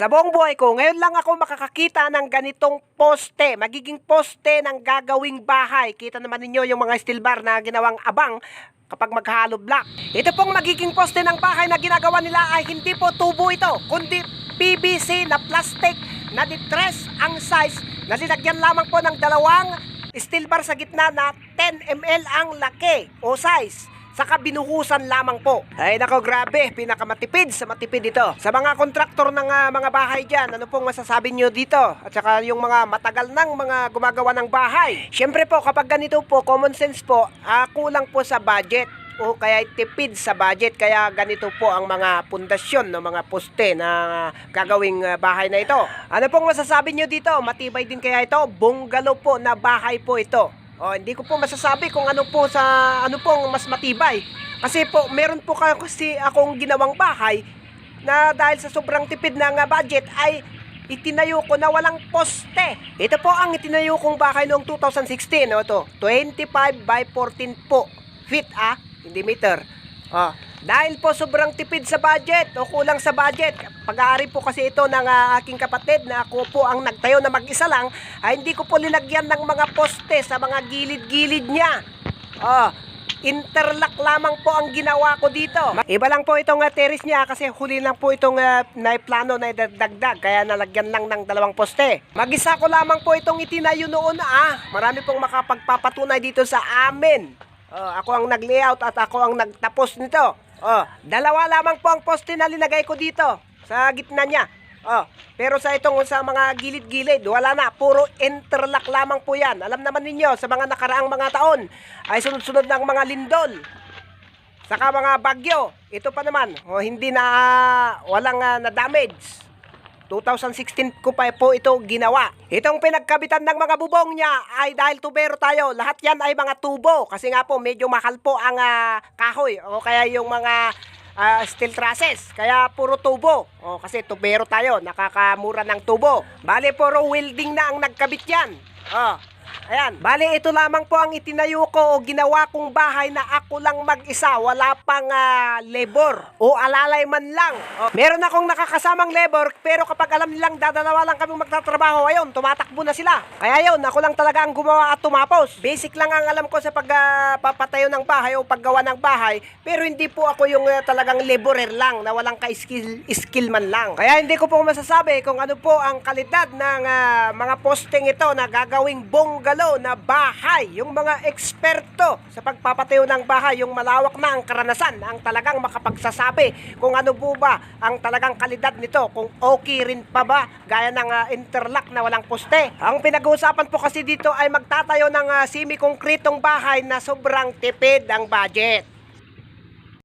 Sa buong buhay ko, ngayon lang ako makakakita ng ganitong poste. Magiging poste ng gagawing bahay. Kita naman ninyo yung mga steel bar na ginawang abang kapag maghalo block. Ito pong magiging poste ng bahay na ginagawa nila ay hindi po tubo ito, kundi PVC na plastic na distress ang size na linagyan lamang po ng dalawang steel bar sa gitna na 10 ml ang laki o size. Saka binuhusan lamang po. Ay nako, grabe. Pinakamatipid sa matipid ito. Sa mga kontraktor ng ah, mga bahay dyan, ano pong masasabi nyo dito? At saka yung mga matagal ng mga gumagawa ng bahay. Siyempre po, kapag ganito po, common sense po, ah, kulang po sa budget o kaya tipid sa budget kaya ganito po ang mga pundasyon ng mga poste na gagawing ah, bahay na ito. Ano pong masasabi nyo dito? Matibay din kaya ito? Bungalow po na bahay po ito. Oh, hindi ko po masasabi kung ano po sa ano pong mas matibay. Kasi po meron po ka- kasi akong ginawang bahay na dahil sa sobrang tipid ng ah, budget ay itinayo ko na walang poste. Ito po ang itinayo kong bahay noong 2016. O to, 25 by 14 po feet ah, hindi meter. Oh, dahil po sobrang tipid sa budget o kulang sa budget, pag-aari po kasi ito ng ah, aking kapatid na ako po ang nagtayo na mag-isa lang, ay hindi ko po linagyan ng mga poste sa mga gilid-gilid niya. Oh, interlock lamang po ang ginawa ko dito. Iba lang po itong uh, terrace niya kasi huli lang po itong uh, naiplano na idagdag kaya nalagyan lang ng dalawang poste. Mag-isa ko lamang po itong itinayo noon ah. Marami pong makapagpapatunay dito sa amin. Oh, ako ang nag-layout at ako ang nagtapos nito. Oh, dalawa lamang po ang poste na linagay ko dito sa gitna niya. Oh, pero sa itong sa mga gilid-gilid, wala na, puro interlock lamang po 'yan. Alam naman ninyo sa mga nakaraang mga taon ay sunod-sunod ng mga lindol. Saka mga bagyo. Ito pa naman, oh, hindi na walang ah, na damage. 2016 ko pa po ito ginawa. Itong pinagkabitan ng mga bubong niya ay dahil tubero tayo. Lahat yan ay mga tubo. Kasi nga po medyo mahal po ang ah, kahoy o kaya yung mga ah, steel trusses. Kaya puro tubo. O, kasi tubero tayo. Nakakamura ng tubo. Bale puro welding na ang nagkabit yan. O, Ayan, bali ito lamang po ang itinayo ko o ginawa kong bahay na ako lang mag-isa, wala pang ah, labor o alalay man lang. O, meron akong nakakasamang labor pero kapag alam nilang dadalawa lang kami magtatrabaho, ayun, tumatakbo na sila. Kaya yun, ako lang talaga ang gumawa at tumapos. Basic lang ang alam ko sa pagpapatayo ng bahay o paggawa ng bahay, pero hindi po ako yung ah, talagang laborer lang na walang ka-skill skill man lang. Kaya hindi ko po masasabi kung ano po ang kalidad ng ah, mga posting ito na gagawing bungalow na bahay. Yung mga eksperto sa pagpapatayo ng bahay, yung malawak na ang karanasan, ang talagang makapagsasabi kung ano po ba ang talagang kalidad nito, kung okay rin pa ba gaya ng ah, interlock na walang poste. Ang pinag-uusapan po kasi dito ay magtatayo ng ah, semi-concretong bahay na sobrang tipid ang budget.